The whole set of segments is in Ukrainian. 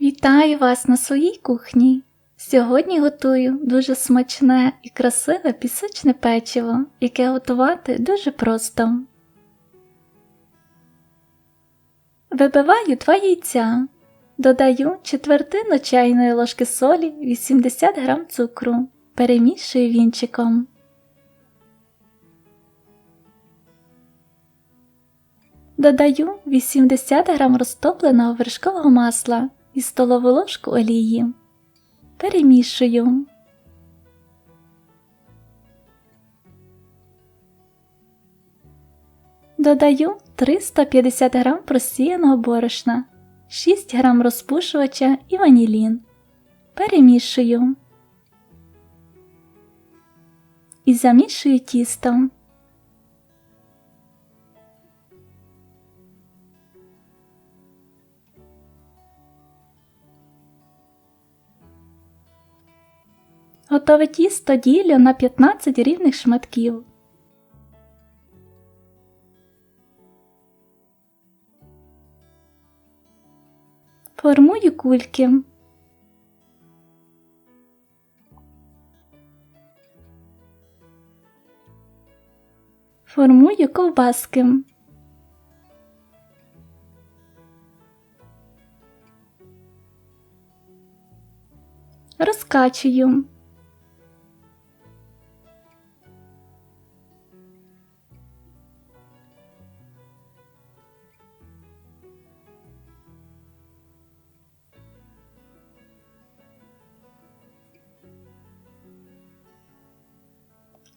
Вітаю вас на своїй кухні. Сьогодні готую дуже смачне і красиве пісочне печиво, яке готувати дуже просто. Вибиваю 2 яйця. Додаю четвертину чайної ложки солі 80 г цукру. Перемішую вінчиком. Додаю 80 г розтопленого вершкового масла і столову ложку олії. Перемішую. Додаю 350 г просіяного борошна, 6 г розпушувача і ванілін. Перемішую. І замішую тісто. Готове тісто ділю на 15 рівних шматків. Формую кульки. Формую ковбаски. Розкачую.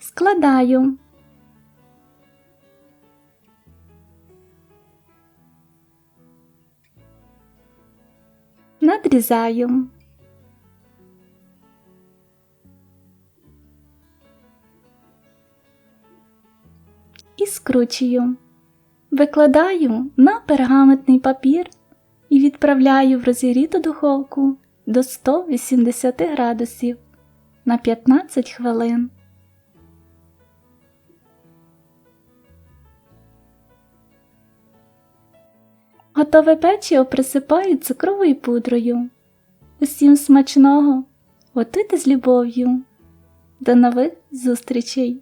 Складаю. Надрізаю. І скручую. Викладаю на пергаментний папір і відправляю в розігріту духовку до 180 градусів на 15 хвилин. Готове печиво присипають цукровою пудрою. Усім смачного, готуйте з любов'ю. До нових зустрічей!